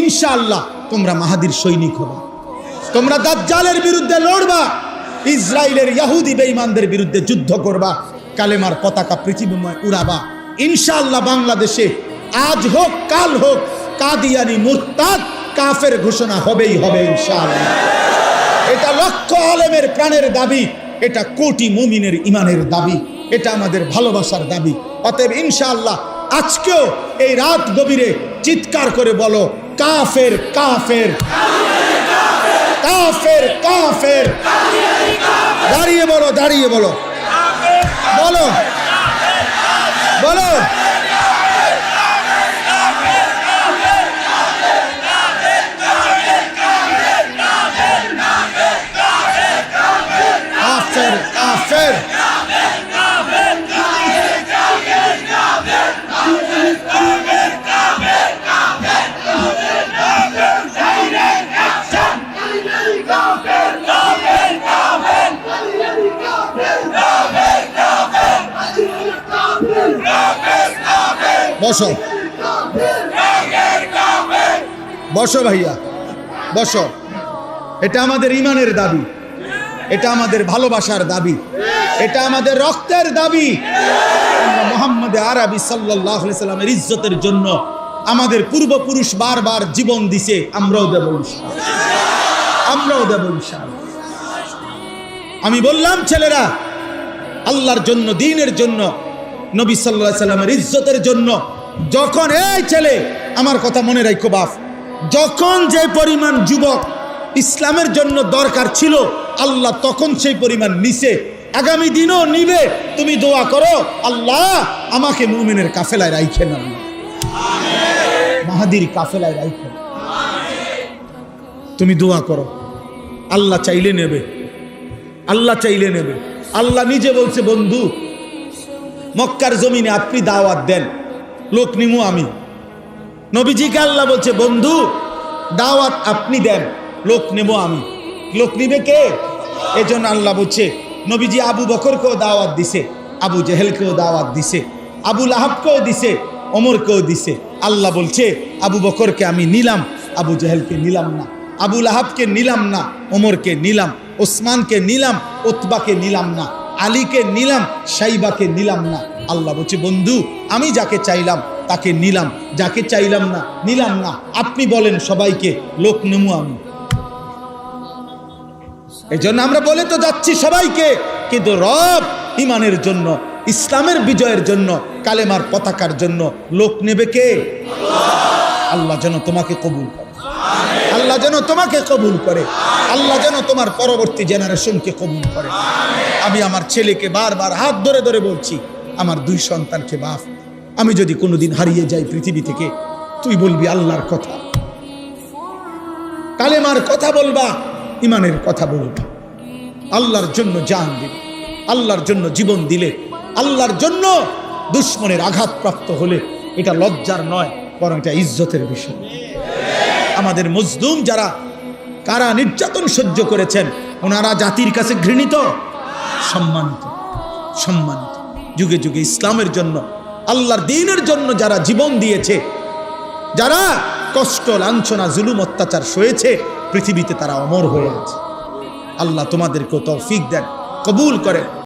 ইনশাআল্লাহ তোমরা মাহাদির সৈনিক হবে। তোমরা দাজ্জালের বিরুদ্ধে লড়বা ইসরায়েলের ইয়াহুদি বেঈমানদের বিরুদ্ধে যুদ্ধ করবা, কালেমার পতাকা পৃথিবীময় উড়াবা। ইনশাআল্লাহ বাংলাদেশে আজ হোক, কাল হোক, কাদিয়ানি মুরতাদ কাফের ঘোষণা হবেই হবে ইনশাআল্লাহ। এটা লক্ষ আলেমের প্রাণের দাবি, এটা কোটি মুমিনের ইমানের দাবি, এটা আমাদের ভালোবাসার দাবি। অতএব ইনশাআল্লাহ আজকেও এই রাত গভীরে চিৎকার করে বলো কাফের কাফের। কাফের কাফের। দাঁড়িয়ে বলো দাঁড়িয়ে বলো। বলো। বলো। কাফের কাফের। বসো। বসো ভাইয়া, বসো। এটা আমাদের ইমানের দাবি। এটা আমাদের ভালোবাসার দাবি। এটা আমাদের রক্তের দাবি। মোহাম্মদ আরবি সাল্লাহ সাল্লামের ইজ্জতের জন্য আমাদের পূর্বপুরুষ বারবার জীবন দিছে, আমরাও দেব। আমরাও দেব। আমি বললাম, ছেলেরা, আল্লাহর জন্য, দিনের জন্য নবী সাল্লাহ সাল্লামের ইজ্জতের জন্য যখন এই ছেলে, আমার কথা মনে রাখো বাপ, যখন যে পরিমাণ যুবক ইসলামের জন্য দরকার ছিল, আল্লাহ তখন সেই পরিমাণ নিছে। আগামী দিনও নিবে, তুমি দোয়া করো, আল্লাহ আমাকে মুমিনের কাফেলায় রাইখে না মাহাদির কাফেলায় রাইখে তুমি দোয়া করো, আল্লাহ চাইলে নেবে। আল্লাহ চাইলে নেবে। আল্লাহ নিজে বলছে, বন্ধু মক্কার জমিনে আপনি দাওয়াত দেন। লোক নিমু আমি। নবীজিকে আল্লাহ বলছে, বন্ধু, দাওয়াত আপনি দেন, লোক নেব আমি। লোক নিবে কে? এই জন্য আল্লাহ বলছে, নবীজি আবু বকরকেও দাওয়াত দিছে, আবু জেহেলকেও দাওয়াত দিছে, আবু লাহাবকেও দিছে, ওমরকেও দিছে। আল্লাহ বলছে, আবু বকরকে আমি নিলাম, আবু জেহেলকে নিলাম না, আবু লাহাবকে নিলাম না, ওমরকে নিলাম, ওসমানকে নিলাম, ওতবাকে নিলাম না। আলীকে নিলাম, সাইবাকে নিলাম না। আল্লাহ বলছে, বন্ধু, আমি যাকে চাইলাম, তাকে নিলাম। যাকে চাইলাম না, নিলাম না। আপনি বলেন সবাইকে, লোক নেমু আমি। এই জন্য আমরা বলে তো যাচ্ছি সবাইকে, কিন্তু রব ইমানের জন্য, ইসলামের বিজয়ের জন্য, কালেমার পতাকার জন্য লোক নেবে কে? আল্লাহ যেন তোমাকে কবুল করে। আল্লাহ যেন তোমাকে কবুল করে। আল্লাহ যেন তোমার পরবর্তী জেনারেশনকে কবুল করে। আমি আমার ছেলেকে বারবার হাত ধরে ধরে বলছি, আমার দুই সন্তানকে বাপ আমি যদি কোনোদিন হারিয়ে যাই পৃথিবী থেকে, তুই বলবি আল্লাহর কথা। কালেমার কথা বলবা, ইমানের কথা বলবা। আল্লাহর জন্য জান দিবে আল্লাহর জন্য জীবন দিলে, আল্লাহর জন্য দুশ্মনের আঘাতপ্রাপ্ত হলে এটা লজ্জার নয়, বরং এটা ইজ্জতের বিষয়। আমাদের মজলুম যারা, কারা নির্যাতন সহ্য করেছেন, ওনারা জাতির কাছে ঘৃণিত, সম্মানিত সম্মানিত। যুগে যুগে ইসলামের জন্য, আল্লাহর দিনের জন্য যারা জীবন দিয়েছে, যারা কষ্ট, লাঞ্ছনা, জুলুম, অত্যাচার সয়েছে, পৃথিবীতে তারা অমর হয়ে আছে। আল্লাহ তোমাদেরকেও তৌফিক দেন, কবুল করেন।